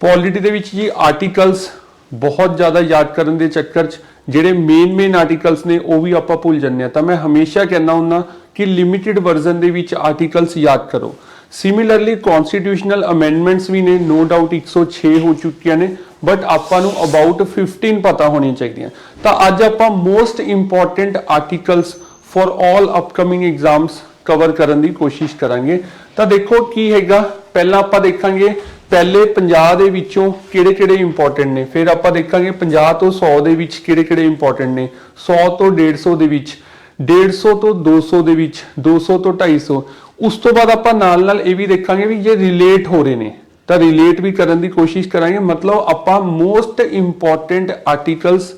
Polity ਦੇ ਵਿੱਚ ਜੀ ਆਰਟੀਕਲਸ ਬਹੁਤ ਜ਼ਿਆਦਾ ਯਾਦ ਕਰਨ ਦੇ ਚੱਕਰ 'ਚ ਜਿਹੜੇ ਮੇਨ ਮੇਨ ਆਰਟੀਕਲਸ ਨੇ, ਉਹ ਵੀ ਆਪਾਂ ਭੁੱਲ ਜੰਨੇ ਆ ਤਾਂ ਮੈਂ ਹਮੇਸ਼ਾ ਕਹਿੰਦਾ ਹੁੰਨਾ ਕਿ ਲਿਮਿਟਿਡ ਵਰਜ਼ਨ ਦੇ ਵਿੱਚ ਆਰਟੀਕਲਸ ਯਾਦ ਕਰੋ। ਸਿਮਿਲਰਲੀ ਕਨਸਟੀਟਿਊਸ਼ਨਲ ਅਮੈਂਡਮੈਂਟਸ ਵੀ ਨੇ ਨੋ ਡਾਊਟ 106 ਹੋ ਚੁੱਕੀਆਂ ਨੇ ਬਟ ਆਪਾਂ ਨੂੰ ਅਬਾਊਟ 15 ਪਤਾ ਹੋਣੀਆਂ ਚਾਹੀਦੀਆਂ। ਤਾਂ ਅੱਜ ਆਪਾਂ most important articles for all upcoming exams cover ਕਰਨ ਦੀ ਕੋਸ਼ਿਸ਼ ਕਰਾਂਗੇ। ਤਾਂ ਦੇਖੋ ਕੀ ਹੈਗਾ, ਪਹਿਲਾਂ ਆਪਾਂ ਦੇਖਾਂਗੇ ਪਹਿਲੇ 50 ਦੇ ਵਿੱਚੋਂ ਕਿਹੜੇ ਕਿਹੜੇ ਇੰਪੋਰਟੈਂਟ ਨੇ? ਫਿਰ ਆਪਾਂ ਦੇਖਾਂਗੇ 50 ਤੋਂ 100 ਦੇ ਵਿੱਚ ਕਿਹੜੇ ਕਿਹੜੇ ਇੰਪੋਰਟੈਂਟ ਨੇ? 100 ਤੋਂ 150 ਦੇ ਵਿੱਚ 150 ਤੋਂ 200 ਦੇ ਵਿੱਚ 200 ਤੋਂ 250 ਉਸ ਤੋਂ ਬਾਅਦ ਆਪਾਂ ਨਾਲ ਨਾਲ ਇਹ ਵੀ ਦੇਖਾਂਗੇ ਵੀ ਜੇ ਰਿਲੇਟ ਹੋ ਰਹੇ ਨੇ, ਤਾਂ ਰਿਲੇਟ ਵੀ ਕਰਨ ਦੀ ਕੋਸ਼ਿਸ਼ ਕਰਾਂਗੇ। ਮਤਲਬ ਆਪਾਂ ਮੋਸਟ ਇੰਪੋਰਟੈਂਟ ਆਰਟੀਕਲਸ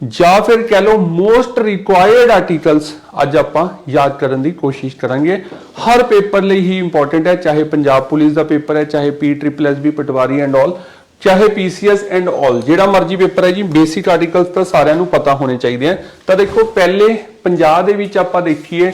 ਜਾਂ ਫਿਰ ਕਹਿ ਲਓ ਮੋਸਟ ਰਿਕੁਆਇਰਡ ਆਰਟੀਕਲਸ ਅੱਜ ਆਪਾਂ ਯਾਦ ਕਰਨ ਦੀ ਕੋਸ਼ਿਸ਼ ਕਰਾਂਗੇ। ਹਰ ਪੇਪਰ ਲਈ ਹੀ ਇੰਪੋਰਟੈਂਟ ਹੈ, ਚਾਹੇ ਪੰਜਾਬ ਪੁਲਿਸ ਦਾ ਪੇਪਰ ਹੈ, ਚਾਹੇ P triple S B Patwari and all ਚਾਹੇ ਪੀਸੀਐਸ ਐਂਡ ਆਲ ਜਿਹੜਾ ਮਰਜ਼ੀ ਪੇਪਰ ਹੈ ਜੀ ਬੇਸਿਕ ਆਰਟੀਕਲਸ ਤਾਂ ਸਾਰਿਆਂ ਨੂੰ ਪਤਾ ਹੋਣੇ ਚਾਹੀਦੇ ਆ। ਤਾਂ ਦੇਖੋ, ਪਹਿਲੇ 50 ਦੇ ਵਿੱਚ ਆਪਾਂ ਦੇਖੀਏ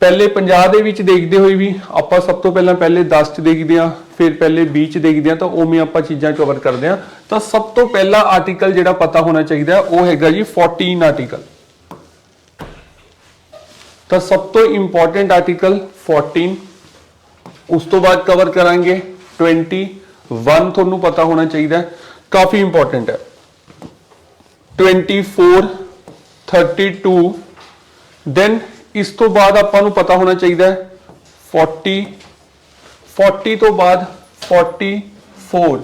ਪਹਿਲੇ 50 ਦੇ ਵਿੱਚ ਦੇਖਦੇ ਹੋਏ ਵੀ ਆਪਾਂ ਸਭ ਤੋਂ ਪਹਿਲਾਂ ਪਹਿਲੇ 10 ਚ ਦੇਖਦੇ ਆ ਫਿਰ ਪਹਿਲੇ 20 ਚ ਦੇਖਦੇ ਆ ਤਾਂ ਉਵੇਂ ਆਪਾਂ ਚੀਜ਼ਾਂ ਕਵਰ ਕਰਦੇ ਆ ਤਾਂ ਸਭ ਤੋਂ ਪਹਿਲਾ ਆਰਟੀਕਲ ਜਿਹੜਾ ਪਤਾ ਹੋਣਾ ਚਾਹੀਦਾ ਉਹ ਹੈਗਾ ਜੀ 14 ਆਰਟੀਕਲ ਤਾਂ ਸਭ ਤੋਂ ਇੰਪੋਰਟੈਂਟ ਆਰਟੀਕਲ 14 ਉਸ ਤੋਂ ਬਾਅਦ ਕਵਰ ਕਰਾਂਗੇ 21 ਤੁਹਾਨੂੰ ਪਤਾ ਹੋਣਾ ਚਾਹੀਦਾ ਕਾਫੀ ਇੰਪੋਰਟੈਂਟ ਹੈ। 24 32 ਦੈਨ ਇਸ ਤੋਂ ਬਾਅਦ ਆਪਾਂ ਨੂੰ ਪਤਾ ਹੋਣਾ ਚਾਹੀਦਾ ਹੈ 40 40 ਤੋਂ ਬਾਅਦ 44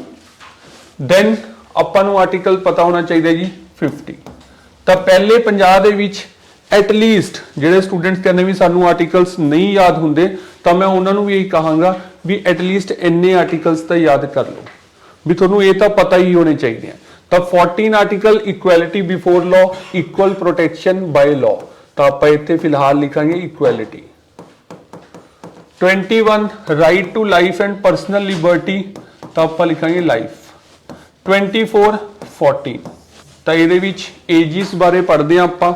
ਦੈਨ ਆਪਾਂ ਨੂੰ ਆਰਟੀਕਲ ਪਤਾ ਹੋਣਾ ਚਾਹੀਦਾ ਜੀ 50 ਤਾਂ ਪਹਿਲੇ 50 ਦੇ ਵਿੱਚ ਐਟ ਲੀਸਟ ਜਿਹੜੇ ਸਟੂਡੈਂਟਸ ਕਹਿੰਦੇ ਵੀ ਸਾਨੂੰ ਆਰਟੀਕਲਸ ਨਹੀਂ ਯਾਦ ਹੁੰਦੇ, ਤਾਂ ਮੈਂ ਉਹਨਾਂ ਨੂੰ ਵੀ ਇਹੀ ਕਹਾਂਗਾ ਵੀ ਐਟ ਲੀਸਟ ਇੰਨੇ ਆਰਟੀਕਲਸ ਤਾਂ ਯਾਦ ਕਰ ਲਓ। ਵੀ ਤੁਹਾਨੂੰ ਇਹ ਤਾਂ ਪਤਾ ਹੀ ਹੋਣੇ ਚਾਹੀਦੇ ਆ। ਤਾਂ 14 article equality before law equal protection by law ਤਾਂ ਆਪਾਂ ਇੱਥੇ ਫਿਲਹਾਲ ਲਿਖਾਂਗੇ equality 21 right to life and personal liberty ਤਾਂ ਆਪਾਂ ਲਿਖਾਂਗੇ ਲਾਈਫ 24 14 ਤਾਂ ਇਹਦੇ ਵਿੱਚ ਏਜਿਸ ਬਾਰੇ ਪੜ੍ਹਦੇ ਹਾਂ ਆਪਾਂ।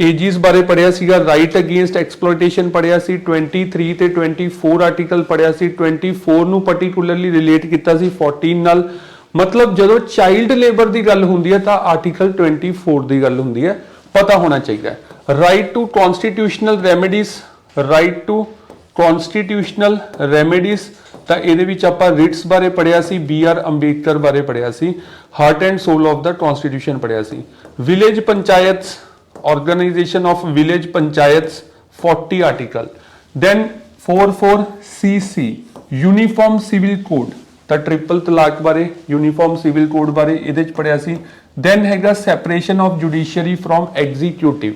ਏਜਿਸ ਬਾਰੇ ਪੜਿਆ ਸੀਗਾ ਰਾਈਟ ਅਗੇਂਸਟ ਐਕਸਪਲੋਇਟੇਸ਼ਨ ਪੜਿਆ ਸੀ 23 ਤੇ 24 ਆਰਟੀਕਲ ਪੜਿਆ ਸੀ 24 ਨੂੰ ਪਾਰਟਿਕੂਲਰਲੀ ਰਿਲੇਟ ਕੀਤਾ ਸੀ 14 ਨਾਲ। ਮਤਲਬ ਜਦੋਂ ਚਾਈਲਡ ਲੇਬਰ ਦੀ ਗੱਲ ਹੁੰਦੀ ਹੈ ਤਾਂ ਆਰਟੀਕਲ 24 ਦੀ ਗੱਲ ਹੁੰਦੀ ਹੈ। ਪਤਾ ਹੋਣਾ ਚਾਹੀਦਾ ਹੈ right to constitutional remedies right to constitutional remedies ਤਾਂ ਇਹਦੇ ਵਿੱਚ ਆਪਾਂ ਰਿਟਸ ਬਾਰੇ ਪੜਿਆ ਸੀ ਬੀ ਆਰ ਅੰਬੇਡਕਰ ਬਾਰੇ ਪੜਿਆ ਸੀ heart and soul of the constitution ਪੜਿਆ ਸੀ। Village panchayats organization of village panchayats 40 article then 44 cc uniform civil code ਤਾਂ ਟ੍ਰਿਪਲ ਤਲਾਕ ਬਾਰੇ ਯੂਨੀਫਾਰਮ ਸਿਵਲ ਕੋਡ ਬਾਰੇ ਇਹਦੇ ਚ ਪੜਿਆ ਸੀ। ਦੈਨ ਹੈਗਾ separation of judiciary from executive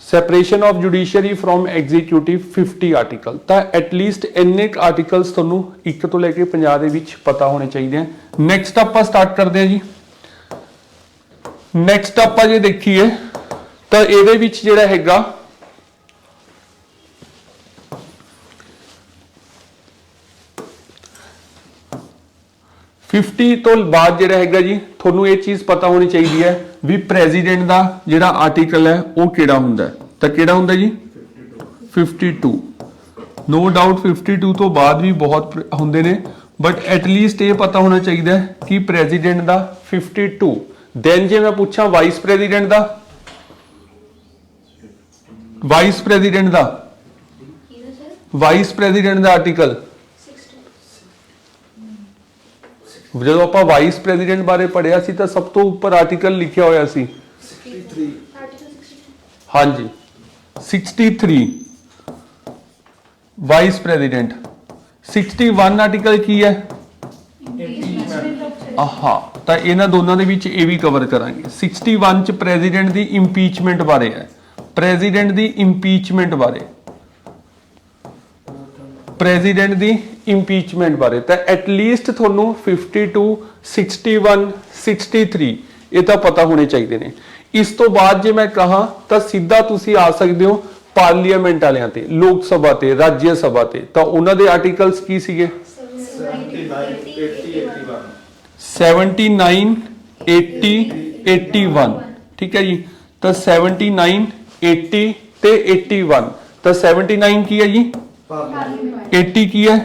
separation of judiciary from executive 50 article ਤਾਂ ਐਟ ਲੀਸਟ ਇੰਨੇ ਆਰਟੀਕਲਸ ਤੁਹਾਨੂੰ 1 ਤੋਂ ਲੈ ਕੇ 50 ਦੇ ਵਿੱਚ ਪਤਾ ਹੋਣੇ ਚਾਹੀਦੇ ਆ। ਨੈਕਸਟ ਆਪਾਂ ਸਟਾਰਟ ਕਰਦੇ ਹਾਂ ਜੀ। ਨੈਕਸਟ ਆਪਾਂ ਜੇ ਦੇਖੀਏ ਤਾਂ ਇਹਦੇ ਵਿੱਚ ਜਿਹੜਾ ਹੈਗਾ ਫਿਫਟੀ ਤੋਂ ਬਾਅਦ ਜਿਹੜਾ ਹੈਗਾ ਜੀ ਤੁਹਾਨੂੰ ਇਹ ਚੀਜ਼ ਪਤਾ ਹੋਣੀ ਚਾਹੀਦੀ ਹੈ ਵੀ ਪ੍ਰੈਜ਼ੀਡੈਂਟ ਦਾ ਜਿਹੜਾ ਆਰਟੀਕਲ ਹੈ ਉਹ ਕਿਹੜਾ ਹੁੰਦਾ ਹੈ? ਤਾਂ ਕਿਹੜਾ ਹੁੰਦਾ ਜੀ? 52 ਨੋ ਡਾਊਟ 52 ਤੋਂ ਬਾਅਦ ਵੀ ਬਹੁਤ ਹੁੰਦੇ ਨੇ ਬਟ ਐਟ ਲੀਸਟ ਇਹ ਪਤਾ ਹੋਣਾ ਚਾਹੀਦਾ ਹੈ ਕਿ ਪ੍ਰੈਜ਼ੀਡੈਂਟ ਦਾ 52 ਦੈਨ ਜੇ ਮੈਂ ਪੁੱਛਾਂ ਵਾਈਸ ਪ੍ਰੈਜ਼ੀਡੈਂਟ ਦਾ? ਵਾਈਸ ਪ੍ਰੈਜ਼ੀਡੈਂਟ ਦਾ? ਵਾਈਸ ਪ੍ਰੈਜ਼ੀਡੈਂਟ ਦਾ ਆਰਟੀਕਲ ਜਦੋਂ ਆਪਾਂ ਵਾਈਸ ਪ੍ਰੈਜ਼ੀਡੈਂਟ ਬਾਰੇ ਪੜਿਆ ਸੀ ਤਾਂ ਸਭ ਤੋਂ ਉੱਪਰ ਆਰਟੀਕਲ ਲਿਖਿਆ ਹੋਇਆ ਸੀ। ਹਾਂਜੀ। 63 ਵਾਈਸ ਪ੍ਰੈਜ਼ੀਡੈਂਟ 61 ਆਰਟੀਕਲ ਕੀ ਹੈ? ਆਹਾ, ਤਾਂ ਇਹਨਾਂ ਦੋਨਾਂ ਦੇ ਵਿੱਚ ਇਹ ਵੀ ਕਵਰ ਕਰਾਂਗੇ। 61 ਚ ਪ੍ਰੈਜ਼ੀਡੈਂਟ ਦੀ ਇੰਪੀਚਮੈਂਟ ਬਾਰੇ ਹੈ। ਪ੍ਰੈਜ਼ੀਡੈਂਟ ਦੀ ਇੰਪੀਚਮੈਂਟ ਬਾਰੇ। ਪ੍ਰੈਜ਼ੀਡੈਂਟ ਦੀ ਇੰਪੀਚਮੈਂਟ ਬਾਰੇ, ਤਾਂ ਐਟ ਲੀਸਟ ਤੁਹਾਨੂੰ 52 61 63 ਇਹ ਤਾਂ ਪਤਾ ਹੋਣੇ ਚਾਹੀਦੇ ਨੇ। ਇਸ ਤੋਂ ਬਾਅਦ ਜੇ ਮੈਂ ਕਹਾ, ਤਾਂ ਸਿੱਧਾ ਤੁਸੀਂ ਆ ਸਕਦੇ ਹੋ ਪਾਰਲੀਮੈਂਟ ਵਾਲਿਆਂ ਤੇ, ਲੋਕ ਸਭਾ ਤੇ ਰਾਜ ਸਭਾ ਤੇ। ਤਾਂ ਉਹਨਾਂ ਦੇ ਆਰਟੀਕਲਸ ਕੀ ਸੀਗੇ? 79 80 81 ਠੀਕ ਹੈ ਜੀ? ਤਾਂ 79 80 ਤੇ 81 ਤਾਂ 79 ਕੀ ਹੈ ਜੀ? 80 ਕੀ ਹੈ?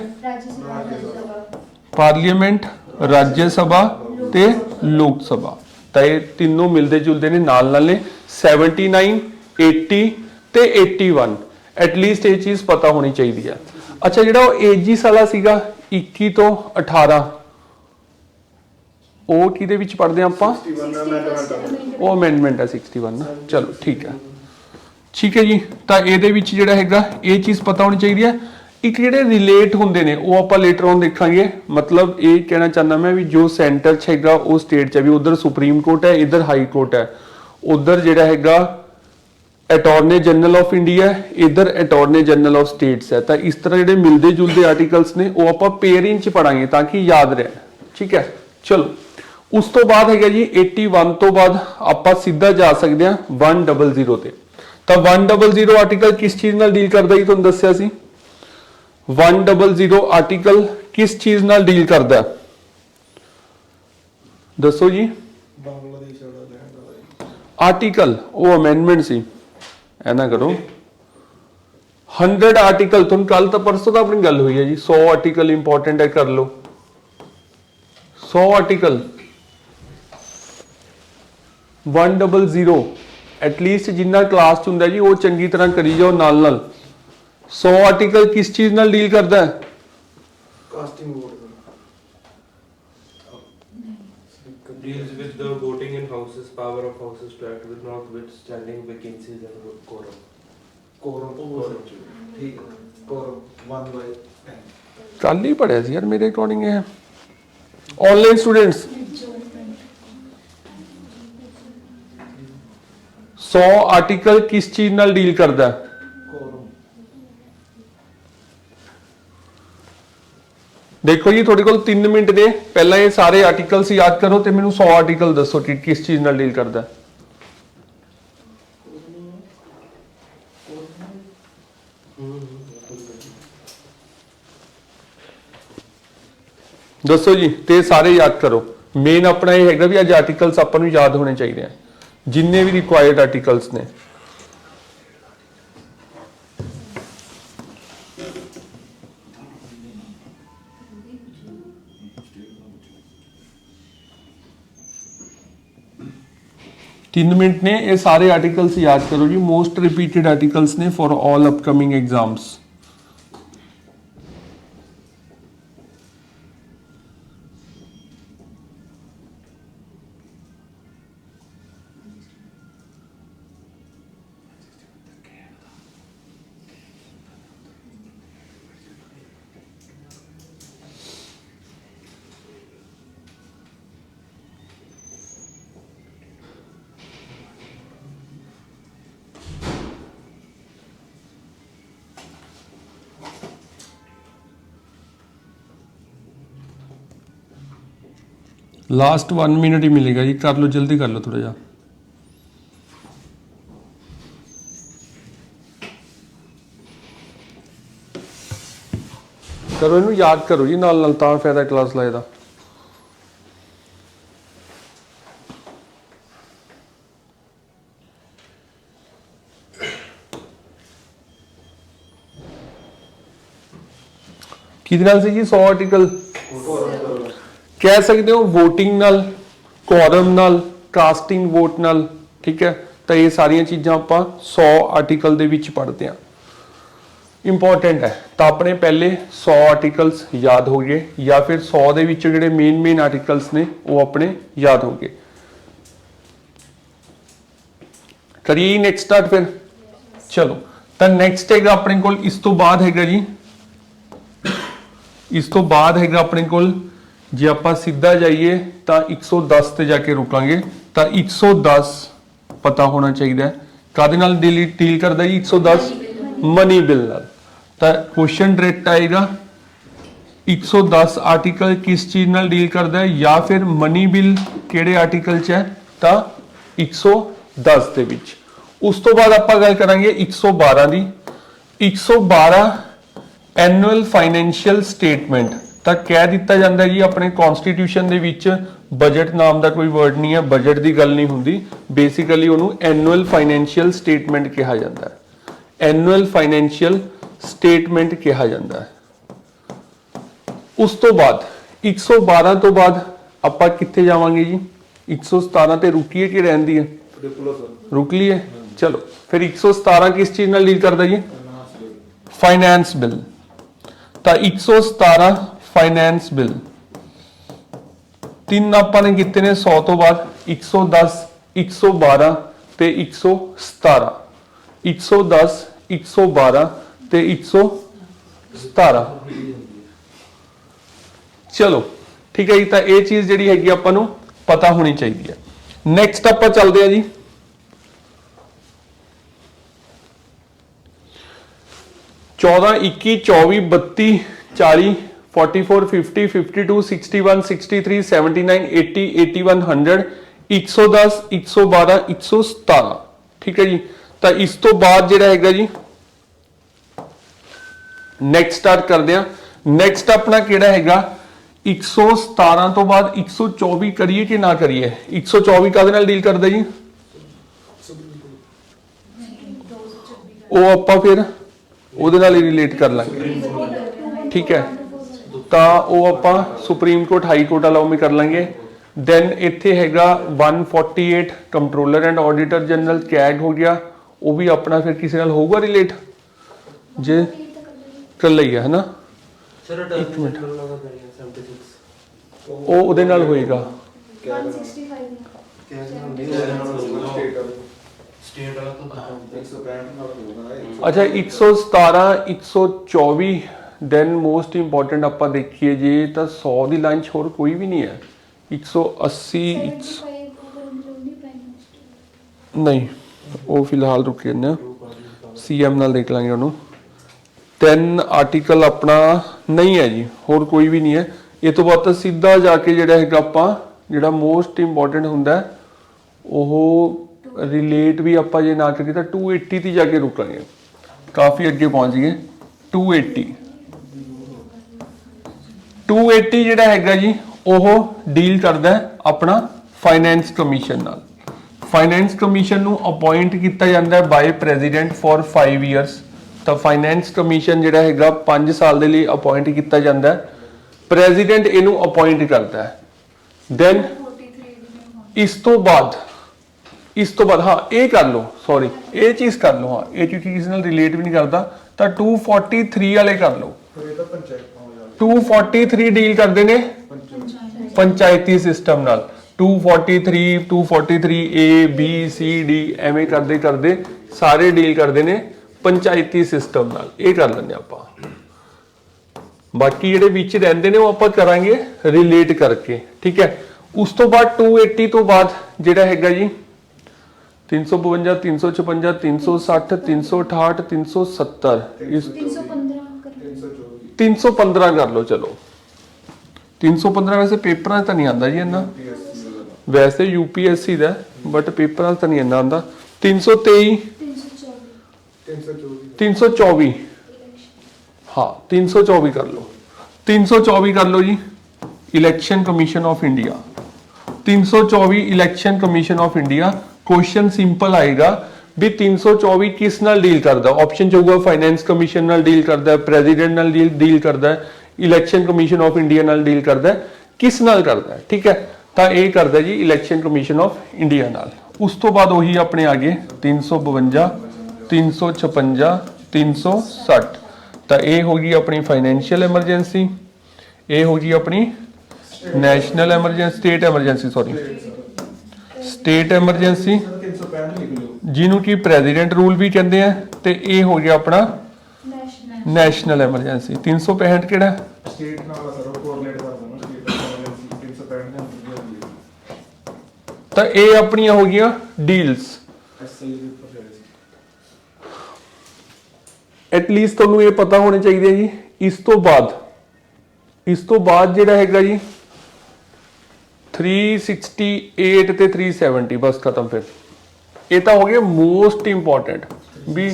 ਪਾਰਲੀਮੈਂਟ ਰਾਜ ਸਭਾ ਤੇ ਲੋਕ ਸਭਾ। ਤਾਂ ਇਹ ਤਿੰਨੋਂ ਮਿਲਦੇ ਜੁਲਦੇ ਨੇ ਨਾਲ ਨਾਲ ਨੇ। 79 80 ਤੇ 81 ਐਟਲੀਸਟ ਇਹ ਚੀਜ਼ ਪਤਾ ਹੋਣੀ ਚਾਹੀਦੀ ਹੈ। ਅੱਛਾ ਜਿਹੜਾ ਉਹ ਏਜੀ ਸਾਲਾ ਸੀਗਾ 21 ਤੋਂ 18 ਉਹ ਕਿਹਦੇ ਵਿੱਚ ਪੜਦੇ ਆਪਾਂ? ਉਹ ਅਮੈਂਡਮੈਂਟ ਹੈ 61 ਨਾ ਚਲੋ ਠੀਕ ਹੈ। ਠੀਕ ਹੈ ਜੀ, ਤਾਂ ਇਹਦੇ ਵਿੱਚ ਜਿਹੜਾ ਹੈਗਾ, ਇਹ ਚੀਜ਼ ਪਤਾ ਹੋਣੀ ਚਾਹੀਦੀ ਹੈ। ਇੱਕ ਜਿਹੜੇ ਰਿਲੇਟ ਹੁੰਦੇ ਨੇ, ਉਹ ਆਪਾਂ ਲੇਟਰ ਔਨ ਦੇਖਾਂਗੇ। ਮਤਲਬ ਇਹ ਕਹਿਣਾ ਚਾਹੁੰਦਾ ਮੈਂ ਵੀ ਜੋ ਸੈਂਟਰ 'ਚ ਹੈਗਾ, ਉਹ ਸਟੇਟ 'ਚ ਹੈ ਵੀ ਉਧਰ ਸੁਪਰੀਮ ਕੋਰਟ ਹੈ, ਇਧਰ ਹਾਈ ਕੋਰਟ ਹੈ। ਉਧਰ ਜਿਹੜਾ ਹੈਗਾ ਅਟਾਰਨੀ ਜਨਰਲ ਆਫ ਇੰਡੀਆ ਇਧਰ ਅਟਾਰਨੀ ਜਨਰਲ ਆਫ ਸਟੇਟਸ ਹੈ। ਤਾਂ ਇਸ ਤਰ੍ਹਾਂ ਜਿਹੜੇ ਮਿਲਦੇ ਜੁਲਦੇ ਆਰਟੀਕਲਸ ਨੇ, ਉਹ ਆਪਾਂ ਪੇਅਰਿੰਗ 'ਚ ਪੜਾਂਗੇ ਤਾਂ ਕਿ ਯਾਦ ਰਹੇ। ਠੀਕ ਹੈ, ਚਲੋ। ਉਸ ਤੋਂ ਬਾਅਦ ਹੈਗਾ ਜੀ 81 ਤੋਂ ਬਾਅਦ ਆਪਾਂ ਸਿੱਧਾ ਜਾ ਸਕਦੇ ਹਾਂ 100 ਤੇ। ਤਾਂ 100 ਆਰਟੀਕਲ ਕਿਸ ਚੀਜ਼ ਨਾਲ ਡੀਲ ਕਰਦਾ ਜੀ ਤੁਹਾਨੂੰ ਦੱਸਿਆ ਸੀ? 100 ਆਰਟੀਕਲ ਕਿਸ ਚੀਜ਼ ਨਾਲ ਡੀਲ ਕਰਦਾ? ਦੱਸੋ ਜੀ। ਬੰਗਲਾਦੇਸ਼ ਆਰਟੀਕਲ ਉਹ ਅਮੈਂਡਮੈਂਟ ਸੀ। ਐਨਾ ਕਰੋ। 100 ਆਰਟੀਕਲ ਤੁਹਾਨੂੰ ਕੱਲ ਤਾਂ ਪਰਸੋਂ ਤਾਂ ਆਪਣੀ ਗੱਲ ਹੋਈ ਹੈ ਜੀ। 100 ਆਰਟੀਕਲ ਇੰਪੋਰਟੈਂਟ ਹੈ ਕਰ ਲਓ। 100 ਆਰਟੀਕਲ 100 ਐਟਲੀਸਟ ਜਿੰਨਾ ਕਲਾਸ ਚ ਹੁੰਦਾ ਜੀ ਉਹ ਚੰਗੀ ਤਰ੍ਹਾਂ ਕਰੀ ਜਾਓ ਨਾਲ ਨਾਲ 100 ਆਰਟੀਕਲ ਕਿਸ ਚੀਜ਼ ਨਾਲ ਡੀਲ ਕਰਦਾ ਹੈ? Casting vote deals with the voting in houses, power of houses to act with notwithstanding vacancies and quorum. Quorum ਠੀਕ ਕੋਰਮ 1 ਬਾਈ 10 ਕੱਲ ਹੀ ਪੜਿਆ ਸੀ ਯਾਰ ਮੇਰੇ ਅਕੋਰਡਿੰਗ ਇਹ। ਆਨਲਾਈਨ ਸਟੂਡੈਂਟਸ 100 ਆਰਟੀਕਲ ਕਿਸ ਚੀਜ਼ ਨਾਲ ਡੀਲ ਕਰਦਾ? ਹੈ ਦੇਖੋ ਜੀ, ਤੁਹਾਡੇ ਕੋਲ 3 ਮਿੰਟ ਦੇ ਪਹਿਲਾਂ ਇਹ ਸਾਰੇ ਆਰਟੀਕਲਸ ਯਾਦ ਕਰੋ ਤੇ ਮੈਨੂੰ 100 ਆਰਟੀਕਲ ਦੱਸੋ ਕਿ ਕਿਸ ਚੀਜ਼ ਨਾਲ ਡੀਲ ਕਰਦਾ। ਹੈ ਦੱਸੋ ਜੀ, ਤੇ ਸਾਰੇ ਯਾਦ ਕਰੋ। ਮੇਨ ਆਪਣਾ ਇਹ ਹੈਗਾ ਵੀ ਅੱਜ ਆਰਟੀਕਲਸ ਆਪਾਂ ਨੂੰ ਯਾਦ ਹੋਣੇ ਚਾਹੀਦੇ ਆ। ਜਿੰਨੇ ਵੀ ਰਿਕੁਆਇਰਡ ਆਰਟੀਕਲਸ ਨੇ ਤਿੰਨ ਮਿੰਟ ਨੇ ਇਹ ਸਾਰੇ ਆਰਟੀਕਲਸ ਯਾਦ ਕਰੋ ਜੀ ਮੋਸਟ ਰਿਪੀਟਡ ਆਰਟੀਕਲਸ ਨੇ for all upcoming exams last 1 minute ਹੀ ਮਿਲੇਗਾ ਜੀ, ਕਰ ਲਓ, ਜਲਦੀ ਕਰ ਲਓ ਥੋੜਾ ਜਿਹਾ। ਕਰੋ ਇਹਨੂੰ ਯਾਦ ਕਰੋ ਜੀ, ਨਾਲ ਨਾਲ ਤਾਂ ਫਾਇਦਾ ਕਲਾਸ ਲਾਏ ਦਾ ਕਿਹਦੇ ਨਾਲ ਸੀ ਜੀ 100 ਆਰਟੀਕਲ ਕਹਿ ਸਕਦੇ ਹੋ VOTING ਨਾਲ ਕੋਰਮ ਨਾਲ ਕਾਸਟਿੰਗ ਵੋਟ ਨਾਲ, ਠੀਕ ਹੈ? ਤਾਂ ਇਹ ਸਾਰੀਆਂ ਚੀਜ਼ਾਂ ਆਪਾਂ 100 ਆਰਟੀਕਲ ਦੇ ਵਿੱਚ ਪੜ੍ਹਦੇ ਹਾਂ। ਇੰਪੋਰਟੈਂਟ ਹੈ। ਤਾਂ ਆਪਣੇ ਪਹਿਲੇ 100 ਆਰਟੀਕਲਸ ਯਾਦ ਹੋ ਗਏ ਜਾਂ ਫਿਰ 100 ਦੇ ਵਿੱਚੋਂ ਜਿਹੜੇ ਮੇਨ ਮੇਨ ਆਰਟੀਕਲਸ ਨੇ, ਉਹ ਆਪਣੇ ਯਾਦ ਹੋ ਗਏ। ਕਰੀਏ ਨੈਕਸਟ ਸਟਾਰਟ ਫਿਰ। ਚਲੋ, ਤਾਂ ਨੈਕਸਟ ਹੈਗਾ ਆਪਣੇ ਕੋਲ, ਇਸ ਤੋਂ ਬਾਅਦ ਹੈਗਾ ਜੀ। ਇਸ ਤੋਂ ਬਾਅਦ ਹੈਗਾ ਆਪਣੇ ਕੋਲ ਜੇ ਆਪਾਂ ਸਿੱਧਾ ਜਾਈਏ ਤਾਂ 110 ਤੇ ਜਾ ਕੇ ਰੁਕਾਂਗੇ ਤਾਂ 110 ਪਤਾ ਹੋਣਾ ਚਾਹੀਦਾ ਕਾਦੇ ਨਾਲ ਡੀਲ ਡੀਲ ਕਰਦਾ ਜੀ 110 ਮਨੀ ਬਿੱਲ ਨਾਲ। ਤਾਂ ਕੁਐਸਚਨ ਡਾਇਰੈਕਟ ਆਏਗਾ 110 ਆਰਟੀਕਲ ਕਿਸ ਚੀਜ਼ ਨਾਲ ਡੀਲ ਕਰਦਾ ਹੈ ਜਾਂ ਫਿਰ ਮਨੀ ਬਿੱਲ ਕਿਹੜੇ ਆਰਟੀਕਲ 'ਚ ਹੈ? ਤਾਂ 110 ਦੇ ਵਿੱਚ। ਉਸ ਤੋਂ ਬਾਅਦ ਆਪਾਂ ਗੱਲ ਕਰਾਂਗੇ 112 ਦੀ। 112 ਐਨੂਅਲ ਫਾਈਨੈਂਸ਼ੀਅਲ ਸਟੇਟਮੈਂਟ ਤਾਂ ਕਹਿ ਦਿੱਤਾ ਜਾਂਦਾ ਜੀ ਆਪਣੇ ਕਨਸਟੀਟਿਊਸ਼ਨ ਦੇ ਵਿੱਚ ਬਜਟ ਨਾਮ ਦਾ ਕੋਈ ਵਰਡ ਨਹੀਂ ਹੈ ਬਜਟ ਦੀ ਗੱਲ ਨਹੀਂ ਹੁੰਦੀ। ਬੇਸਿਕਲੀ ਉਹਨੂੰ ਐਨੂਅਲ ਫਾਈਨੈਂਸ਼ੀਅਲ ਸਟੇਟਮੈਂਟ ਕਿਹਾ ਜਾਂਦਾ ਹੈ। ਐਨੂਅਲ ਫਾਈਨੈਂਸ਼ੀਅਲ ਸਟੇਟਮੈਂਟ ਕਿਹਾ ਜਾਂਦਾ ਹੈ। ਉਸ ਤੋਂ ਬਾਅਦ 112 ਤੋਂ ਬਾਅਦ ਆਪਾਂ ਕਿੱਥੇ ਜਾਵਾਂਗੇ ਜੀ? 117 ਤੇ ਰੁਕੀਏ ਕਿ ਰਹਿੰਦੀ ਹੈ? ਰੁਕ ਲਈਏ ਚਲੋ, ਫਿਰ 117 ਕਿਸ ਚੀਜ਼ ਨਾਲ ਡੀਲ ਕਰਦਾ ਜੀ? ਫਾਈਨੈਂਸ ਬਿੱਲ ਤਾਂ 117 ਫਾਈਨੈਂਸ ਬਿੱਲ ਤਿੰਨ ਆਪਾਂ ਨੇ ਕੀਤੇ ਨੇ 100 ਤੋਂ ਬਾਅਦ 110 112 ਤੇ 117 110 112 ਤੇ 117 ਚਲੋ, ਠੀਕ ਹੈ ਜੀ, ਤਾਂ ਇਹ ਚੀਜ਼ ਜਿਹੜੀ ਹੈਗੀ ਆਪਾਂ ਨੂੰ ਪਤਾ ਹੋਣੀ ਚਾਹੀਦੀ ਹੈ। ਨੈਕਸਟ ਆਪਾਂ ਚੱਲਦੇ ਹਾਂ ਜੀ। ਚੌਦਾਂ, ਇੱਕੀ, ਚੌਵੀ, ਬੱਤੀ, ਚਾਲੀ 44 50 52 61 63 79 80 81 100 110 112 117 ਠੀਕ ਹੈ ਜੀ? ਤਾਂ ਇਸ ਤੋਂ ਬਾਅਦ ਜਿਹੜਾ ਹੈਗਾ ਜੀ ਨੈਕਸਟ ਸਟਾਰਟ ਕਰਦੇ ਆ ਨੈਕਸਟ ਆਪਣਾ ਕਿਹੜਾ ਹੈਗਾ? 117 ਤੋਂ ਬਾਅਦ 124 ਕਰੀਏ ਕਿ ਨਾ ਕਰੀਏ? 124 ਕਾਹਦੇ ਨਾਲ ਡੀਲ ਕਰਦਾ ਜੀ? ਉਹ ਆਪਾਂ ਫਿਰ ਉਹਦੇ ਨਾਲ ਹੀ ਰਿਲੇਟ ਕਰ ਲਾਂਗੇ। ਠੀਕ ਹੈ? ਤਾਂ ਉਹ ਆਪਾਂ ਸੁਪਰੀਮ ਕੋਰਟ ਹਾਈ ਕੋਰਟ ਵਾਲਾ ਉਵੇਂ ਕਰ ਲਾਂਗੇ। ਦੈਨ ਇੱਥੇ ਹੈਗਾ 148 controller and auditor general CAG ਹੋ ਗਿਆ। ਉਹ ਵੀ ਆਪਣਾ ਫਿਰ ਕਿਸੇ ਨਾਲ ਹੋਊਗਾ ਰਿਲੇਟ ਜੇ ਕਰ ਲਈਆ ਹੈ ਨਾ ਵਾਲਾ ਕਰੀਏ 76. ਉਹ ਉਹਦੇ ਨਾਲ ਹੋਏਗਾ। 165 ਕਿਆ ਨਹੀਂ ਹੋਣਾ ਸਟੇਟ ਵਾਲੇ। State ਵਾਲਾ ਤਾਂ ਖਤਮ। 165 ਨਾਲ ਹੋਣਾ ਅੱਛਾ 117 124 ਦੈਨ ਮੋਸਟ ਇੰਪੋਰਟੈਂਟ ਆਪਾਂ ਦੇਖੀਏ ਜੇ ਤਾਂ 100 ਦੀ ਲਾਈਨ 'ਚ ਹੋਰ ਕੋਈ ਵੀ ਨਹੀਂ ਹੈ। 180 ਇੱਕ- 75 ਅਗਰ ਇੰਕਲੂਡਿੰਗ ਪ੍ਰਾਈਮ ਮਿਨਿਸਟਰ ਨਹੀਂ ਉਹ ਫਿਲਹਾਲ ਰੁਕੇ ਨੇ ਸੀਐਮ ਨਾਲ ਦੇਖ ਲਾਂਗੇ ਉਹਨੂੰ। 10 ਆਰਟੀਕਲ ਆਪਣਾ ਨਹੀਂ ਹੈ ਜੀ ਹੋਰ ਕੋਈ ਵੀ ਨਹੀਂ ਹੈ। ਇਹ ਤੋਂ ਬਾਅਦ ਤਾਂ ਸਿੱਧਾ ਜਾ ਕੇ ਜਿਹੜਾ ਹੈਗਾ ਆਪਾਂ ਜਿਹੜਾ ਮੋਸਟ ਇੰਪੋਰਟੈਂਟ ਹੁੰਦਾ ਉਹ ਰਿਲੇਟ ਵੀ ਆਪਾਂ ਜੇ ਨਾ ਕਰੀਏ ਤਾਂ 280 ਤੇ ਜਾ ਕੇ ਰੁਕਾਂਗੇ ਕਾਫੀ ਅੱਗੇ ਪਹੁੰਚ ਗਏ 280 280 ਜਿਹੜਾ ਹੈਗਾ ਜੀ, ਉਹ ਡੀਲ ਕਰਦਾ ਆਪਣਾ ਫਾਈਨੈਂਸ ਕਮਿਸ਼ਨ ਨਾਲ। ਫਾਈਨੈਂਸ ਕਮਿਸ਼ਨ ਨੂੰ ਅਪਾਇੰਟ ਕੀਤਾ ਜਾਂਦਾ ਹੈ ਬਾਈ ਪ੍ਰੈਜ਼ੀਡੈਂਟ ਫॉर 5 ਇਅਰਸ ਤਾਂ ਫਾਈਨੈਂਸ ਕਮਿਸ਼ਨ ਜਿਹੜਾ ਹੈਗਾ 5 ਸਾਲ ਦੇ ਲਈ ਅਪਾਇੰਟ ਕੀਤਾ ਜਾਂਦਾ ਹੈ। ਪ੍ਰੈਜ਼ੀਡੈਂਟ ਇਹਨੂੰ ਅਪਾਇੰਟ ਕਰਦਾ ਹੈ। ਦੈਨ ਇਸ ਤੋਂ ਬਾਅਦ, ਇਸ ਤੋਂ ਬਾਅਦ, ਹਾਂ, ਇਹ ਕਰ ਲਓ ਸੌਰੀ ਇਹ ਚੀਜ਼ ਕਰ ਲਓ, ਹਾਂ, ਇਹ ਚੀਜ਼ ਨਾਲ ਰਿਲੇਟ ਵੀ ਨਹੀਂ ਕਰਦਾ। ਤਾਂ 243 ਵਾਲੇ ਕਰ ਲਓ। ਇਹ ਤਾਂ ਪੰਚਾਇਤ 243 ਡੀਲ ਕਰਦੇ ਨੇ? ਪੰਚਾਇਤੀ ਸਿਸਟਮ ਨਾਲ। 243 243 A, B, C, D, ਐਵੇਂ ਕਰਦੇ ਕਰਦੇ ਸਾਰੇ ਡੀਲ ਕਰਦੇ ਨੇ ਪੰਚਾਇਤੀ ਸਿਸਟਮ ਨਾਲ। ਇਹ ਕਰ ਲੈਂਦੇ ਆਪਾਂ। ਬਾਕੀ ਜਿਹੜੇ ਵਿੱਚ ਰਹਿੰਦੇ ਨੇ ਉਹ ਆਪਾਂ ਕਰਾਂਗੇ ਰਿਲੇਟ ਕਰਕੇ, ਠੀਕ ਹੈ? ਉਸ ਤੋਂ ਬਾਅਦ 280 ਤੋਂ ਬਾਅਦ ਜਿਹੜਾ ਹੈਗਾ ਜੀ 352 356 360 368 370 ਇਸ 315 ਕਰ 324 315 ਕਰ ਲਓ, ਚਲੋ। 315 ਵੈਸੇ ਪੇਪਰਾਂ 'ਚ ਤਾਂ ਨਹੀਂ ਆਂਦਾ ਜੀ ਇੰਨਾ। ਵੈਸੇ ਯੂਪੀਐਸਸੀ ਦਾ ਬਟ ਪੇਪਰਾਂ 'ਚ ਤਾਂ ਨਹੀਂ ਇੰਨਾ ਆਂਦਾ 323 324 324 324 ਹਾਂ 324 ਕਰ ਲਓ। 324 ਕਰ ਲਓ ਜੀ। Election commission of India 324 election commission of India question simple ਆਏਗਾ। ਵੀ 324 ਕਿਸ ਨਾਲ ਡੀਲ ਕਰਦਾ? ਆਪਸ਼ਨ ਚ ਹੋਊਗਾ ਫਾਈਨੈਂਸ ਕਮਿਸ਼ਨ ਨਾਲ ਡੀਲ ਕਰਦਾ ਪ੍ਰੈਜ਼ੀਡੈਂਟ ਨਾਲ ਡੀਲ ਡੀਲ ਕਰਦਾ ਇਲੈਕਸ਼ਨ ਕਮਿਸ਼ਨ ਆਫ ਇੰਡੀਆ ਨਾਲ ਡੀਲ ਕਰਦਾ, ਕਿਸ ਨਾਲ ਕਰਦਾ? ਠੀਕ ਹੈ? ਤਾਂ ਇਹ ਕਰਦਾ ਜੀ ਇਲੈਕਸ਼ਨ ਕਮਿਸ਼ਨ ਆਫ ਇੰਡੀਆ ਨਾਲ। ਉਸ ਤੋਂ ਬਾਅਦ ਉਹੀ ਆਪਣੇ ਆ ਆਗੇ 352 356 360 ਤਾਂ ਇਹ ਹੋ ਗਈ ਆਪਣੀ ਫਾਈਨੈਂਸ਼ੀਅਲ ਐਮਰਜੈਂਸੀ ਇਹ ਹੋ ਗਈ ਆਪਣੀ national emergency state emergency sorry state emergency 365 ਲਿਖ ਲਿਓ ਜਿਹਨੂੰ ਕਿ ਪ੍ਰੈਜ਼ੀਡੈਂਟ ਰੂਲ ਵੀ ਕਹਿੰਦੇ ਆ ਤੇ ਇਹ ਹੋ ਗਿਆ ਆਪਣਾ ਨੈਸ਼ਨਲ ਐਮਰਜੈਂਸੀ 365 ਕਿਹੜਾ? ਸਟੇਟ ਨਾਲ ਸਰ ਕੋਆਰਡੀਨੇਟ ਕਰ ਦੇਣਾ ਸਟੇਟ ਐਮਰਜੈਂਸੀ 365 ਦੇ ਅੰਦਰ ਹੀ ਹੁੰਦੀ ਹੈ ਤਾਂ ਇਹ ਆਪਣੀਆਂ ਹੋ ਗਈਆਂ ਡੀਲਸ ਜਾਏ ਐਟਲੀਸਟ ਤੁਹਾਨੂੰ ਇਹ ਪਤਾ ਹੋਣਾ ਚਾਹੀਦਾ ਜੀ। ਇਸ ਤੋਂ ਬਾਅਦ ਇਸ ਤੋਂ ਬਾਅਦ ਜਿਹੜਾ ਹੈਗਾ ਜੀ 368 ਤੇ 370 ਬਸ ਖਤਮ ਫਿਰ। ਇਹ ਤਾਂ ਹੋ ਗਿਆ ਮੋਸਟ ਇੰਪੋਰਟੈਂਟ ਵੀ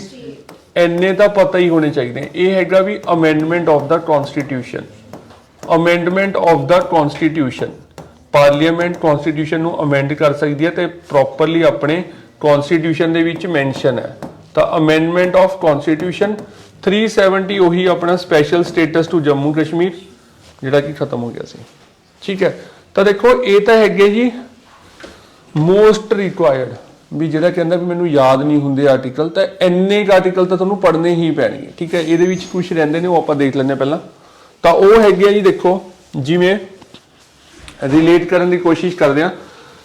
ਐਨੇ ਤਾਂ ਪਤਾ ਹੀ ਹੋਣੇ ਚਾਹੀਦੇ। ਇਹ ਹੈਗਾ ਵੀ amendment of the constitution amendment of the constitution parliament constitution ਨੂੰ ਅਮੈਂਡ ਕਰ ਸਕਦੀ ਹੈ ਤੇ ਪ੍ਰੋਪਰਲੀ ਆਪਣੇ ਕਨਸਟੀਟਿਊਸ਼ਨ ਦੇ ਵਿੱਚ ਮੈਂਸ਼ਨ ਹੈ। ਤਾਂ ਅਮੈਂਡਮੈਂਟ ਆਫ ਕਨਸਟੀਟਿਊਸ਼ਨ 370 ਉਹੀ ਆਪਣਾ special status to Jammu Kashmir ਜਿਹੜਾ ਕਿ ਖਤਮ ਹੋ ਗਿਆ ਸੀ। ਠੀਕ ਹੈ। ਤਾਂ ਦੇਖੋ ਇਹ ਤਾਂ ਹੈਗੇ ਜੀ ਮੋਸਟ ਰਿਕੁਆਇਰਡ ਵੀ ਜਿਹੜਾ ਕਹਿੰਦਾ ਵੀ ਮੈਨੂੰ ਯਾਦ ਨਹੀਂ ਹੁੰਦੇ ਆਰਟੀਕਲ ਤਾਂ ਇੰਨੇ ਆਰਟੀਕਲ ਤਾਂ ਤੁਹਾਨੂੰ ਪੜ੍ਹਨੇ ਹੀ ਪੈਣਗੇ ਠੀਕ ਹੈ? ਇਹਦੇ ਵਿੱਚ ਕੁਝ ਰਹਿੰਦੇ ਨੇ ਉਹ ਆਪਾਂ ਦੇਖ ਲੈਂਦੇ ਪਹਿਲਾਂ। ਤਾਂ ਉਹ ਹੈਗੇ ਆ ਜੀ ਦੇਖੋ ਜਿਵੇਂ ਰਿਲੇਟ ਕਰਨ ਦੀ ਕੋਸ਼ਿਸ਼ ਕਰਦੇ ਆ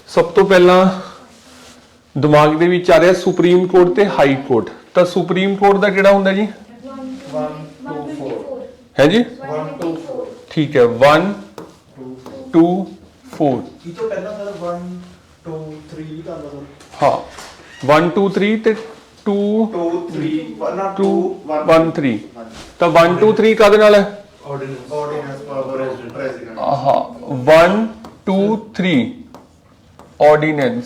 ਸਭ ਤੋਂ ਪਹਿਲਾਂ ਦਿਮਾਗ ਦੇ ਵਿੱਚ ਆ ਰਿਹਾ ਸੁਪਰੀਮ ਕੋਰਟ ਤੇ ਹਾਈ ਕੋਰਟ। ਤਾਂ ਸੁਪਰੀਮ ਕੋਰਟ ਦਾ ਕਿਹੜਾ ਹੁੰਦਾ ਜੀ? ਹੈ ਜੀ? 1 2 4 ਠੀਕ ਹੈ 1 2 4 ਇਹ ਤੋਂ ਪਹਿਲਾਂ ਸਰ 1 2 3 ਵੀ ਕਰਦਾ ਸਰ? ਹਾਂ। 1 2 3 ਤੇ 2 2 3 ਨਾ 2 2 1 3 ਤਾਂ 1 2 3 ਕਦ ਨਾਲ ਹੈ? Ordinance. ਆਰਡੀਨੈਂਸ ਪਾਵਰ ਪ੍ਰੈਜ਼ੀਡੈਂਟ ਆਹਾ। 1 2 3 ਆਰਡੀਨੈਂਸ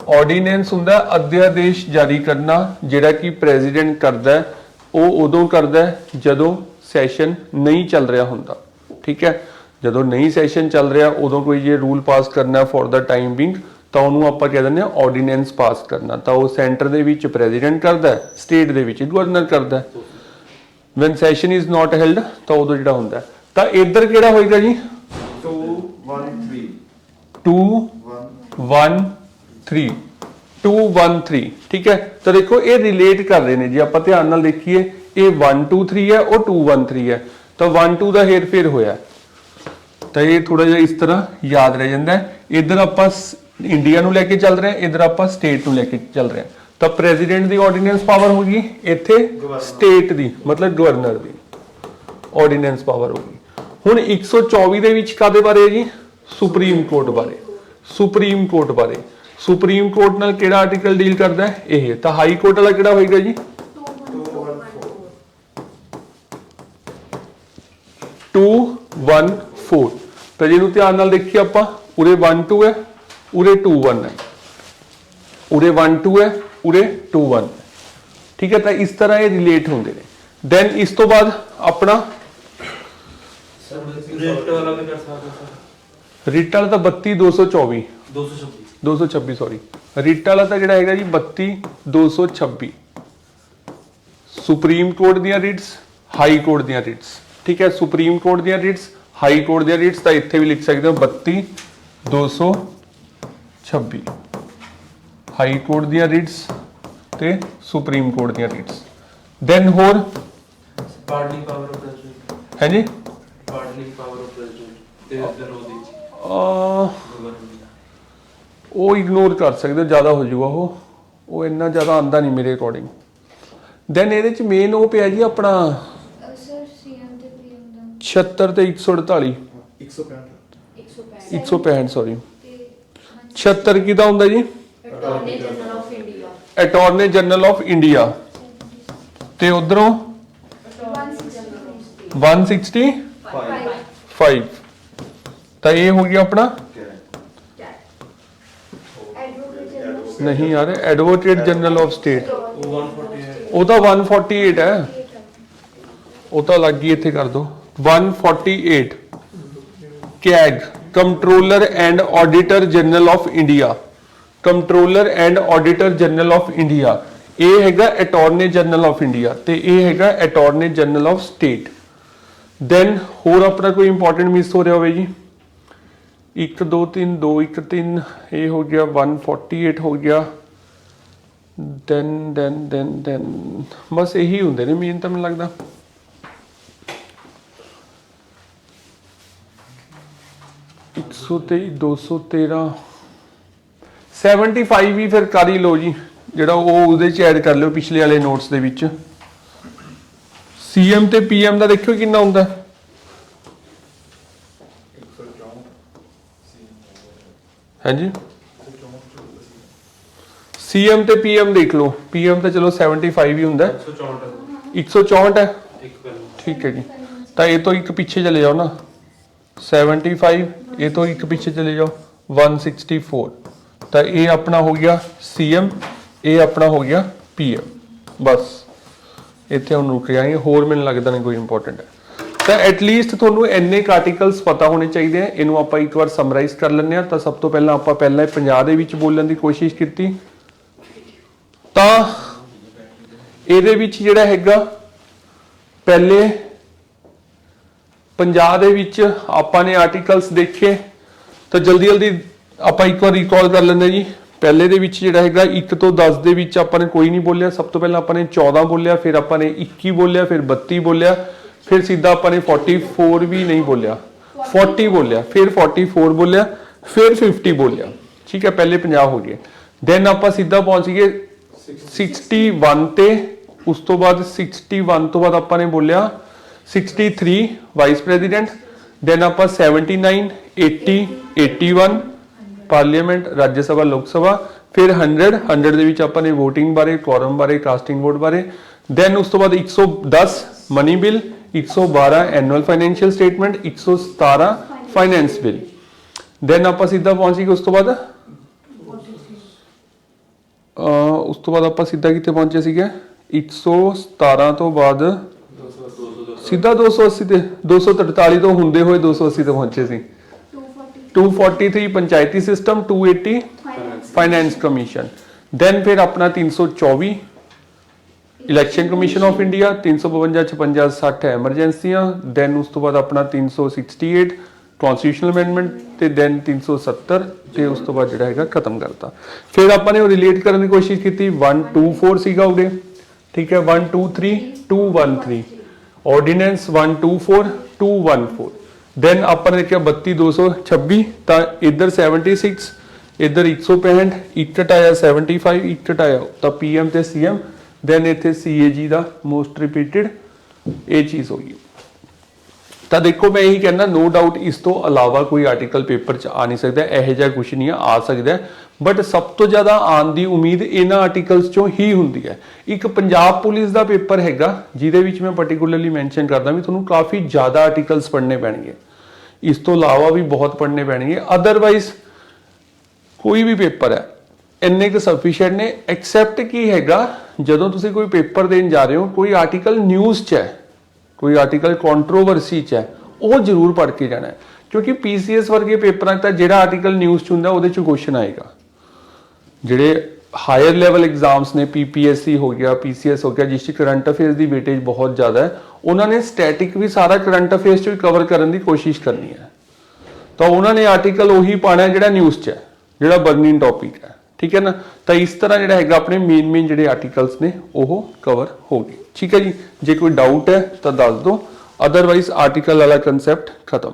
ਆਰਡੀਨੈਂਸ ਹੁੰਦਾ ਹੈ ਅਧਿਆਦੇਸ਼ ਜਾਰੀ ਕਰਨਾ ਜਿਹੜਾ ਕਿ ਪ੍ਰੈਜ਼ੀਡੈਂਟ ਕਰਦਾ ਹੈ। ਉਹ ਉਦੋਂ ਕਰਦਾ ਹੈ ਜਦੋਂ ਸੈਸ਼ਨ ਨਹੀਂ ਚੱਲ ਰਿਹਾ ਹੁੰਦਾ। ਠੀਕ ਹੈ? ਜਦੋਂ ਨਹੀਂ ਸੈਸ਼ਨ ਚੱਲ ਰਿਹਾ, ਉਦੋਂ ਕੋਈ ਜੇ ਰੂਲ ਪਾਸ ਕਰਨਾ ਫॉर ਦਾ ਟਾਈਮ ਬਿੰਗ ਤਾਂ ਉਹਨੂੰ ਆਪਾਂ ਕਹਿ ਦਿੰਦੇ ਆ ਆਰਡੀਨੈਂਸ ਪਾਸ ਕਰਨਾ। ਤਾਂ ਉਹ ਸੈਂਟਰ ਦੇ ਵਿੱਚ ਪ੍ਰੈਜ਼ੀਡੈਂਟ ਕਰਦਾ ਸਟੇਟ ਦੇ ਵਿੱਚ ਗਵਰਨਰ ਕਰਦਾ ਹੈ। When session is not ਤਾਂ ਉਦੋਂ ਜਿਹੜਾ ਹੁੰਦਾ ਤਾਂ ਇੱਧਰ ਕਿਹੜਾ ਹੋਏਗਾ ਜੀ? 2 1 3 2 1 3 2 1 3 ਠੀਕ ਹੈ? ਤਾਂ ਦੇਖੋ, ਇਹ ਰਿਲੇਟ ਕਰ ਰਹੇ ਨੇ ਜੇ। ਆਪਾਂ ਧਿਆਨ ਨਾਲ ਦੇਖੀਏ, ਇਹ 1 2 3 ਹੈ, ਉਹ 2 1 3 ਹੈ। ਤਾਂ 1 2 ਦਾ ਹੇਰ ਫੇਰ ਹੋਇਆ। ਤਾਂ ਇਹ ਥੋੜਾ ਜਿਹਾ ਇਸ ਤਰ੍ਹਾਂ ਯਾਦ ਰਹਿ ਜਾਂਦਾ ਹੈ। ਇੱਧਰ ਆਪਾਂ ਇੰਡੀਆ ਨੂੰ ਲੈ ਕੇ ਚੱਲ ਰਹੇ ਹਾਂ ਇੱਧਰ ਆਪਾਂ ਸਟੇਟ ਨੂੰ ਲੈ ਕੇ ਚੱਲ ਰਹੇ ਹਾਂ। ਤਾਂ ਪ੍ਰੈਜ਼ੀਡੈਂਟ ਦੀ ਆਰਡੀਨੈਂਸ ਪਾਵਰ ਹੋ ਗਈ ਇੱਥੇ ਸਟੇਟ ਦੀ ਮਤਲਬ ਗਵਰਨਰ ਦੀ ਆਰਡੀਨੈਂਸ ਪਾਵਰ ਹੋ ਗਈ। ਹੁਣ 124 ਦੇ ਵਿੱਚ ਕਾਦੇ ਬਾਰੇ ਹੈ ਜੀ? ਸੁਪਰੀਮ ਕੋਰਟ ਬਾਰੇ। ਸੁਪਰੀਮ ਕੋਰਟ ਬਾਰੇ। ਸੁਪਰੀਮ ਕੋਰਟ ਨਾਲ ਕਿਹੜਾ ਆਰਟੀਕਲ ਡੀਲ ਕਰਦਾ ਹੈ? ਇਹ ਤਾਂ ਹਾਈ ਕੋਰਟ ਵਾਲਾ ਕਿਹੜਾ ਹੋਏਗਾ ਜੀ? 2 1 4 214 ਤਾਂ ਜਿਹਨੂੰ ਧਿਆਨ ਨਾਲ ਦੇਖੀਏ ਆਪਾਂ ਉਰੇ 1 2 ਹੈ ਉਰੇ 2 1 ਹੈ। ਉਰੇ 1 2 ਹੈ ਉਰੇ 2 1 ਠੀਕ ਹੈ ਤਾਂ ਇਸ ਤਰ੍ਹਾਂ ਇਹ ਰਿਲੇਟ ਹੁੰਦੇ ਨੇ। ਦੈਨ ਇਸ ਤੋਂ ਬਾਅਦ ਆਪਣਾ ਰਿਟ ਵਾਲਾ ਤਾਂ 32 224 226 226 ਸੌਰੀ ਰਿਟ ਵਾਲਾ ਤਾਂ ਜਿਹੜਾ ਹੈਗਾ ਜੀ 32 226 ਸੁਪਰੀਮ ਕੋਰਟ ਦੀਆਂ ਰਿਟਸ ਹਾਈ ਕੋਰਟ ਦੀਆਂ ਰਿਟਸ ਠੀਕ ਹੈ ਸੁਪਰੀਮ ਕੋਰਟ ਦੀਆਂ ਰਿਟਸ ਹਾਈ ਕੋਰਟ ਦੀਆਂ ਰਿਟਸ ਤਾਂ ਇੱਥੇ ਵੀ ਲਿਖ ਸਕਦੇ ਹੋ 32226 ਹਾਈ ਕੋਰਟ ਦੀਆਂ ਰਿਟਸ ਤੇ ਸੁਪਰੀਮ ਕੋਰਟ ਦੀਆਂ ਰਿਟਸ ਦੈਨ ਹੋਰ Pardoning power of president. ਹੈ ਜੀ Pardoning power of president. There is the no the uh government. ਉਹ ਇਗਨੋਰ ਕਰ ਸਕਦੇ ਹੋ ਜ਼ਿਆਦਾ ਹੋ ਜਾਊਗਾ ਉਹ ਉਹ ਇੰਨਾ ਜ਼ਿਆਦਾ ਆਂਦਾ ਨਹੀਂ ਮੇਰੇ ਅਕੋਰਡਿੰਗ ਦੈਨ ਇਹਦੇ ਚ ਮੇਨ ਉਹ ਪਿਆ ਜੀ ਆਪਣਾ ਸਰ ਸੀਐਮ ਤੇ ਪੀਐਮ ਦਾ 76 ਤੇ 148 165 165 165 ਸੌਰੀ ਤੇ 76 ਕਿਹਦਾ ਹੁੰਦਾ ਜੀ? Attorney general of India attorney general of India ਤੇ ਉਧਰੋਂ? 165 5 ਤਾਂ ਇਹ ਹੋ ਗਿਆ ਆਪਣਾ? ਨਹੀਂ ਯਾਰ ਐਡਵੋਕੇਟ ਜਨਰਲ ਆਫ ਸਟੇਟ वो 148 ਉਹ ਤਾਂ 148 ਹੈ। ਉਹ ਤਾਂ ਲੱਗ ਗਈ ਇੱਥੇ ਕਰ ਦੋ। 148 CAG controller and auditor general of India controller and auditor general of India ਇਹ ਹੈਗਾ ਅਟਾਰਨੀ ਜਨਰਲ ਆਫ ਇੰਡੀਆ ਤੇ ਇਹ ਹੈਗਾ attorney general of state then ਹੋਰ ਆਪਣਾ ਕੋਈ ਇੰਪੋਰਟੈਂਟ ਮਿਸ ਹੋ ਰਿਹਾ ਹੋਵੇ ਜੀ? 1 2 3 2 1 3 ਇਹ ਹੋ ਗਿਆ 148 ਹੋ ਗਿਆ। ਦੈਨ ਦੈਨ ਦੈਨ ਦੈਨ ਬਸ ਇਹੀ ਹੁੰਦੇ ਨੇ ਮੇਨ ਤਾਂ ਮੈਨੂੰ ਲੱਗਦਾ। 123 213 75 ਵੀ ਫਿਰ ਕਰ ਹੀ ਲਓ ਜੀ ਜਿਹੜਾ ਉਹ ਉਹਦੇ ਚ ਐਡ ਕਰ ਲਿਓ ਪਿਛਲੇ ਵਾਲੇ ਨੋਟਸ ਦੇ ਵਿੱਚ। ਸੀਐਮ ਤੇ ਪੀਐਮ ਦਾ ਦੇਖਿਓ ਕਿੰਨਾ ਹੁੰਦਾ। ਹਾਂਜੀ। ਸੀਐਮ ਤੇ ਪੀਐਮ ਦੇਖ ਲਓ। ਪੀਐਮ ਤਾਂ ਚਲੋ 75 ਹੀ ਹੁੰਦਾ। 164 ਹੈ। ਠੀਕ ਹੈ ਜੀ। ਤਾਂ ਇਹ ਤੋਂ ਇੱਕ ਪਿੱਛੇ ਚਲੇ ਜਾਓ ਨਾ। 75 ਇਹ ਤੋਂ ਇੱਕ ਪਿੱਛੇ ਚਲੇ ਜਾਓ 164 ਤਾਂ ਇਹ ਆਪਣਾ ਹੋ ਗਿਆ ਸੀਐਮ ਇਹ ਆਪਣਾ ਹੋ ਗਿਆ ਪੀਐਮ ਬਸ, ਇੱਥੇ ਹੁਣ ਰੁਕ ਜਾਈਏ, ਹੋਰ ਮੈਨੂੰ ਲੱਗਦਾ ਨਹੀਂ ਕੋਈ ਇੰਪੋਰਟੈਂਟ ਹੈ। ਤਾਂ ਐਟਲੀਸਟ ਤੁਹਾਨੂੰ ਇੰਨੇ ਆਰਟੀਕਲਸ ਪਤਾ ਹੋਣੇ ਚਾਹੀਦੇ ਆ। ਇਹਨੂੰ ਆਪਾਂ ਇੱਕ ਵਾਰ ਸਮਰਾਈਜ਼ ਕਰ ਲੈਂਦੇ ਆ ਤਾਂ ਸਭ ਤੋਂ ਪਹਿਲਾਂ ਆਪਾਂ ਪਹਿਲਾਂ ਇਹ 50 ਦੇ ਵਿੱਚ ਬੋਲਣ ਦੀ ਕੋਸ਼ਿਸ਼ ਕੀਤੀ। ਤਾਂ ਇਹਦੇ ਵਿੱਚ ਜਿਹੜਾ ਹੈਗਾ, ਪਹਿਲੇ ਪੰਜਾਬ ਦੇ ਵਿੱਚ ਆਪਾਂ ਨੇ ਆਰਟੀਕਲਸ ਦੇਖੇ, ਤਾਂ ਜਲਦੀ ਜਲਦੀ ਆਪਾਂ ਇੱਕ ਵਾਰ ਰੀਕਾਲ ਕਰ ਲੈਂਦੇ ਜੀ। ਪਹਿਲੇ ਦੇ ਵਿੱਚ ਜਿਹੜਾ ਹੈਗਾ 1 ਤੋਂ 10 ਦੇ ਵਿੱਚ ਆਪਾਂ ਨੇ ਕੋਈ ਨਹੀਂ ਬੋਲਿਆ। ਸਭ ਤੋਂ ਪਹਿਲਾਂ ਆਪਾਂ ਨੇ 14 ਬੋਲਿਆ, ਫਿਰ ਆਪਾਂ ਨੇ 21 ਬੋਲਿਆ, ਫਿਰ 32 ਬੋਲਿਆ, ਫਿਰ ਸਿੱਧਾ ਆਪਾਂ ਨੇ 44 ਵੀ ਨਹੀਂ ਬੋਲਿਆ। 40 ਬੋਲਿਆ, ਫਿਰ 44 ਬੋਲਿਆ, ਫਿਰ 50 ਬੋਲਿਆ। ਠੀਕ ਹੈ, ਪਹਿਲੇ 50 ਹੋ ਗਏ। ਦੈਨ ਆਪਾਂ ਸਿੱਧਾ ਪਹੁੰਚ ਗਏ 61 ਤੇ, ਉਸ ਤੋਂ ਬਾਅਦ 61 ਤੋਂ ਬਾਅਦ ਆਪਾਂ ਨੇ ਬੋਲਿਆ 63 ਵਾਈਸ ਪ੍ਰੈਜ਼ੀਡੈਂਟ ਦੈਨ ਆਪਾਂ 79 80 81 ਪਾਰਲੀਮੈਂਟ ਰਾਜ ਸਭਾ ਲੋਕ ਸਭਾ ਫਿਰ 100 100 ਦੇ ਵਿੱਚ ਆਪਾਂ ਨੇ VOTING ਬਾਰੇ ਕੁਆਰਮ ਬਾਰੇ ਕਾਸਟਿੰਗ ਵੋਟ ਬਾਰੇ ਦੈਨ ਉਸ ਤੋਂ ਬਾਅਦ 110 money bill 112 annual financial statement 117 finance bill then ਆਪਾਂ ਸਿੱਧਾ ਪਹੁੰਚ ਗਏ ਉਸ ਤੋਂ ਬਾਅਦ? ਉਸ ਤੋਂ ਬਾਅਦ ਆਪਾਂ ਸਿੱਧਾ ਕਿੱਥੇ ਪਹੁੰਚੇ ਸੀਗੇ? 117 ਤੋਂ ਬਾਅਦ ਸਿੱਧਾ 280 ਤੇ 243 ਤੋਂ ਹੁੰਦੇ ਹੋਏ 280 ਤੇ ਪਹੁੰਚੇ ਸੀ। 240 243 panchayati system 280 finance. Finance commission then ਫਿਰ ਆਪਣਾ 324 ਇਲੈਕਸ਼ਨ ਕਮਿਸ਼ਨ ਆਫ ਇੰਡੀਆ 352 56 60 ਐਮਰਜੈਂਸੀਆਂ ਦੈਨ ਉਸ ਤੋਂ ਬਾਅਦ ਆਪਣਾ 368 ਕਨਸਟੀਟਿਊਸ਼ਨਲ ਅਮੈਂਡਮੈਂਟ ਤੇ ਦੈਨ 370 ਤੇ ਉਸ ਤੋਂ ਬਾਅਦ ਜਿਹੜਾ ਹੈਗਾ ਖਤਮ ਕਰਤਾ। ਫਿਰ ਆਪਾਂ ਨੇ ਉਹ ਰਿਲੇਟ ਕਰਨ ਦੀ ਕੋਸ਼ਿਸ਼ ਕੀਤੀ। 124 ਸੀਗਾ ਉਹਦੇ। ਠੀਕ ਹੈ? 123 213 ਆਰਡੀਨੈਂਸ 124 214 ਦੈਨ ਆਪਾਂ ਨੇ ਦੇਖਿਆ 32226 ਤਾਂ ਇੱਧਰ 76 ਇੱਧਰ 165 ਇੱਕ ਘਟਾਇਆ 75 ਇੱਕ ਘਟਾਇਆ ਤਾਂ ਪੀਐਮ ਤੇ ਸੀਐਮ ਦੈਨ ਇੱਥੇ ਸੀਏਜੀ ਦਾ ਮੋਸਟ ਰਿਪੀਟਡ ਇਹ ਚੀਜ਼ ਹੋ ਗਈ। ਤਾਂ ਦੇਖੋ ਮੈਂ ਇਹੀ ਕਹਿੰਦਾ ਨੋ ਡਾਊਟ ਇਸ ਤੋਂ ਇਲਾਵਾ ਕੋਈ ਆਰਟੀਕਲ ਪੇਪਰ 'ਚ ਆ ਨਹੀਂ ਸਕਦਾ, ਇਹੋ ਜਿਹਾ ਕੁਝ ਨਹੀਂ ਆ ਸਕਦਾ। ਬਟ ਸਭ ਤੋਂ ਜ਼ਿਆਦਾ ਆਉਣ ਦੀ ਉਮੀਦ ਇਹਨਾਂ ਆਰਟੀਕਲਸ 'ਚੋਂ ਹੀ ਹੁੰਦੀ ਹੈ। ਇੱਕ ਪੰਜਾਬ ਪੁਲਿਸ ਦਾ ਪੇਪਰ ਹੈਗਾ, ਜਿਹਦੇ ਵਿੱਚ ਮੈਂ ਪਾਰਟਿਕੂਲਰਲੀ ਮੈਂਸ਼ਨ ਕਰਦਾ ਵੀ ਤੁਹਾਨੂੰ ਕਾਫੀ ਜ਼ਿਆਦਾ ਆਰਟੀਕਲਸ ਪੜ੍ਹਨੇ ਪੈਣਗੇ। ਇਸ ਤੋਂ ਇਲਾਵਾ ਵੀ ਬਹੁਤ ਪੜ੍ਹਨੇ ਪੈਣਗੇ। ਅਦਰਵਾਈਜ਼ ਕੋਈ ਵੀ ਪੇਪਰ ਹੈ, ਇੰਨੇ ਕੁ ਸਫੀਸ਼ੀਐਂਟ ਨੇ ਐਕਸੈਪਟ ਕੀ ਹੈਗਾ, ਜਦੋਂ ਤੁਸੀਂ ਕੋਈ ਪੇਪਰ ਦੇਣ ਜਾ ਰਹੇ ਹੋ, ਕੋਈ ਆਰਟੀਕਲ ਨਿਊਜ਼ 'ਚ ਹੈ, ਕੋਈ ਆਰਟੀਕਲ ਕੰਟਰੋਵਰਸੀ 'ਚ ਹੈ, ਉਹ ਜ਼ਰੂਰ ਪੜ੍ਹ ਕੇ ਜਾਣਾ ਹੈ। ਕਿਉਂਕਿ ਪੀਸੀਐਸ ਵਰਗੇ ਪੇਪਰਾਂ 'ਚ ਤਾਂ ਜਿਹੜਾ ਆਰਟੀਕਲ ਨਿਊਜ਼ 'ਚ ਹੁੰਦਾ, ਉਹਦੇ 'ਚ ਕੁਐਸਚਨ ਆਏਗਾ। ਜਿਹੜੇ ਹਾਇਰ ਲੈਵਲ ਐਗਜ਼ਾਮਸ ਨੇ ਪੀਪੀਐਸਸੀ ਹੋ ਗਿਆ ਪੀਸੀਐਸ ਹੋ ਗਿਆ ਜਿਸ 'ਚ ਕਰੰਟ ਅਫੇਅਰਸ ਦੀ ਵੇਟੇਜ ਬਹੁਤ ਜ਼ਿਆਦਾ ਹੈ, ਉਹਨਾਂ ਨੇ ਸਟੈਟਿਕ ਵੀ ਸਾਰਾ ਕਰੰਟ ਅਫੇਅਰਸ 'ਚ ਵੀ ਕਵਰ ਕਰਨ ਦੀ ਕੋਸ਼ਿਸ਼ ਕਰਨੀ ਹੈ। ਤਾਂ ਉਹਨਾਂ ਨੇ ਆਰਟੀਕਲ ਉਹੀ ਪਾਣਾ ਜਿਹੜਾ ਨਿਊਜ਼ 'ਚ ਹੈ, ਜਿਹੜਾ ਬਰਨਿੰਗ ਟੌਪਿਕ ਹੈ, ਠੀਕ ਹੈ ਨਾ? ਤਾਂ ਇਸ ਤਰ੍ਹਾਂ ਜਿਹੜਾ ਹੈਗਾ, ਆਪਣੇ ਮੇਨ ਮੇਨ ਜਿਹੜੇ ਆਰਟੀਕਲਸ ਨੇ, ਉਹ ਕਵਰ ਹੋ ਗਏ। ਠੀਕ ਹੈ ਜੀ? ਜੇ ਕੋਈ ਡਾਊਟ ਹੈ ਤਾਂ ਦੱਸ ਦਿਓ ਅਦਰਵਾਈਜ਼ ਆਰਟੀਕਲ ਵਾਲਾ ਕਨਸੈਪਟ ਖਤਮ।